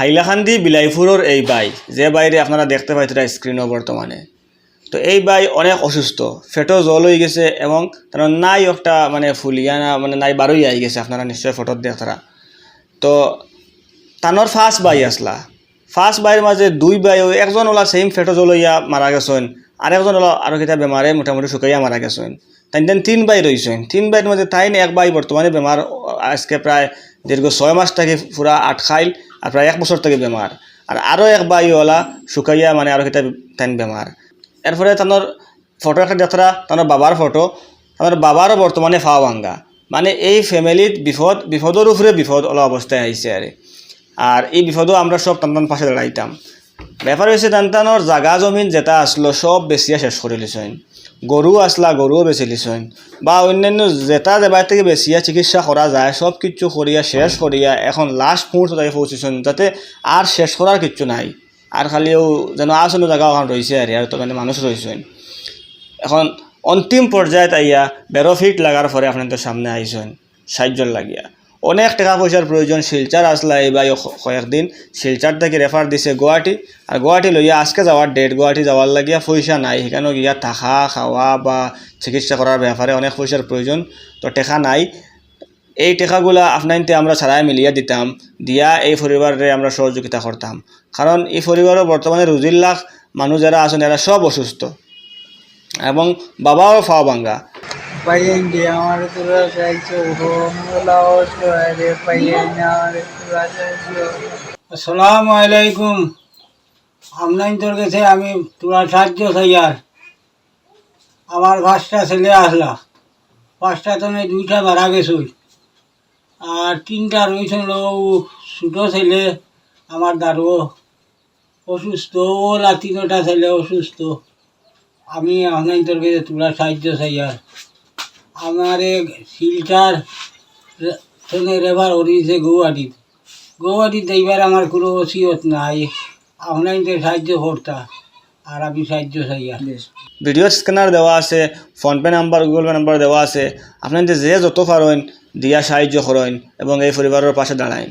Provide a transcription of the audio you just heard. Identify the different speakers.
Speaker 1: হাইলাকান্দি বিলাইপুরের এই বাই, যে বাইরে আপনারা দেখতে পাইতেরা স্ক্রিনও বর্তমানে তো এই বাই অনেক অসুস্থ ফেটো জল হয়ে গেছে এবং তার নাই একটা মানে ফুলিয়া না মানে নাই বারোই আই গেছে, আপনারা নিশ্চয় ফটোত দেখতারা তো তানোর ফার্স্ট বাই আসলা ফার্স্ট বাইয়ের মাঝে দুই বাই একজন ওলা সেম ফেটো জলইয়া মারা গেছেন আর একজন ওলা আরও কিতা বেমারে মোটামুটি শুকাইয়া মারা গেছেন তাই তিন বাই রয়েছেন তিন বাইয়ের মাঝে তাই এক বাই বর্তমানে বেমার আজকে প্রায় দীর্ঘ ছয় মাস থেকে পুরা আট খাইল আর প্রায় এক বছর থেকে বেমার আর আরও এক বাই ওলা শুকাইয়া মানে আরও কিতা তাইন বেমার এরপরে তানোর ফটো একটা দেখরা তানোর বাবার ফটো তানোর বাবারও বর্তমানে ফাওয়া ভাঙ্গা মানে এই ফ্যামিলিত বিপদ বিপদের উপরে বিপদ ওলা অবস্থায় আইসে আর এই বিপদও আমরা সব টান পাশে দাঁড়াইতাম ব্যাপার হয়েছে টানটানোর জাগা জমিন যেটা আসলো সব বেচিয়া শেষ করে লিছেন গরু আসলা গরুও বেচি লিছেন বা অন্যান্য যেটা দেবার থেকে বেচিয়া চিকিৎসা করা যায় সব কিছু করিয়া শেষ করিয়া এখন লাস্ট মুহূর্ত তাই পৌঁছেছেন যাতে আর শেষ করার কিচ্ছু নাই। আর খালিও যেন আসন্ন জায়গা ওখানে রয়েছে আর আর তো মানে মানুষ রয়েছেন এখন অন্তিম পর্যায়ে আইয়া বেরো ফিট লাগার পরে আপনাদের সামনে আইসেন সাহায্য লাগিয়া। অনেক টাকা পয়সার প্রয়োজন শিলচার আসলা এইবার কয়েকদিন। শিলচার থেকে রেফার দিছে গুয়াহাটি। আর গুয়াহাটি লইয়া আজকে যাওয়ার ডেট গুয়াহাটি যাওয়ার লাগিয়া পয়সা নাই। সেখানে গিয়া থাকা, খাওয়া বা চিকিৎসা করার ব্যাপারে অনেক পয়সার প্রয়োজন। তো টেকা নাই। এই টেকাগুলা আপনাইতে আমরা ছাড়াই মিলিয়ে দিতাম। দিয়া এই পরিবারে আমরা সহযোগিতা করতাম। কারণ এই পরিবারও বর্তমানে রুজিল্লাখ লাখ মানুষ যারা আছেন, এরা সব অসুস্থ। এবং বাবাও ফাওয়া ভাঙ্গা
Speaker 2: పయ్యండి అమరుతుల సైజు আসসালাম আলাইকুম। আপনার তোর কাছে আমি তোরা সাহায্য চাই আর। আমার পাঁচটা ছেলে আসলা। পাঁচটা তো আমি দুইটা ভাড়া গেছি আর তিনটা রয়েছেন ছোটো ছেলে, আমার দারু অসুস্থ ওলা তিনটা ছেলে অসুস্থ। আমি আপনার তোর কাছে তোরা সাহায্য চাই আর। আমারে শিলচার রেভার ওড়িয়েছে গৌহাটিত গৌহাটিত এইবার আমার কোনো ওসিয়ত নাই। অনলাইনতে সাহায্য করতা আর আমি সাহায্য চাই
Speaker 1: ভিডিও স্ক্যানার দেওয়া আছে PhonePe number Google Pay number দেওয়া আছে। আপনাদের যে যত পারেন দিয়া সাহায্য করেন এবং এই পরিবারের পাশে দাঁড়াইন।